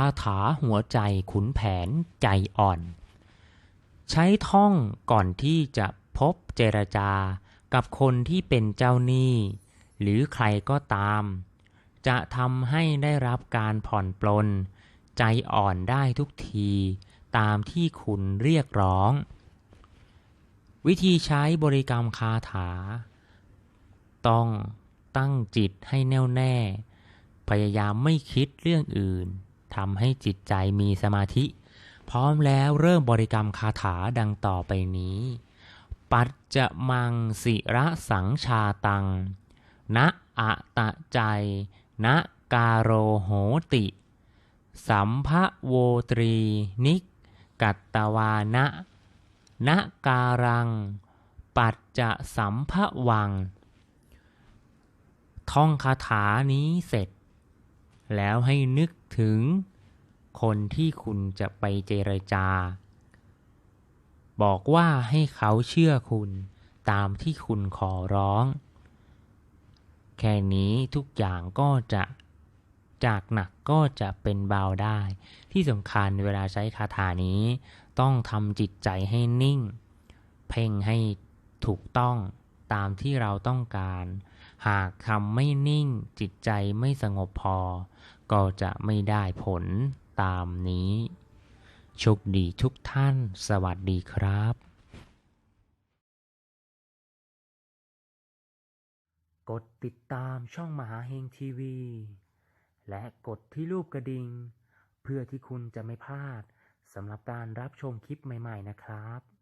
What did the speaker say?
าถาหัวใจขุนแผนใจอ่อน ใช้ท่องก่อนที่จะพบเจรจากับคนที่เป็นเจ้าหนี้ หรือใครก็ตาม จะทำให้ได้รับการผ่อนปลน ใจอ่อนได้ทุกที ตามที่คุณเรียกร้อง วิธีใช้บริกรรมคาถา ต้องตั้งจิตให้แน่วแน่ พยายามไม่คิดเรื่องอื่น ทำให้จิตใจมีสมาธิ พร้อมแล้วเริ่มบริกรรมคาถาดังต่อไปนี้ ปัจจะมังสิระสังชาตังณอะตะใจณกาโรโหติ สัมภะโวตรี นิกกัตตวานะณการัง ปัจจะสัมภะวัง ท่องคาถานี้เสร็จ แล้วให้นึกถึงคนที่คุณจะไปเจรจา บอกว่าให้เขาเชื่อคุณตามที่คุณขอร้อง แค่นี้ทุกอย่างก็จะจากหนักก็จะเป็นเบาได้ ที่สำคัญเวลาใช้คาถานี้ ต้องทำจิตใจให้นิ่ง เพ่งให้ถูกต้องตามที่เราต้องการ หากทำไม่นิ่งจิตใจไม่สงบพอ ก็จะไม่ได้ผลตามนี้โชคดีทุกท่านสวัสดีครับ กดติดตามช่องมหาเฮงทีวี และกดที่รูปกระดิ่ง เพื่อที่คุณจะไม่พลาดสำหรับการรับชมคลิปใหม่ ๆ นะครับ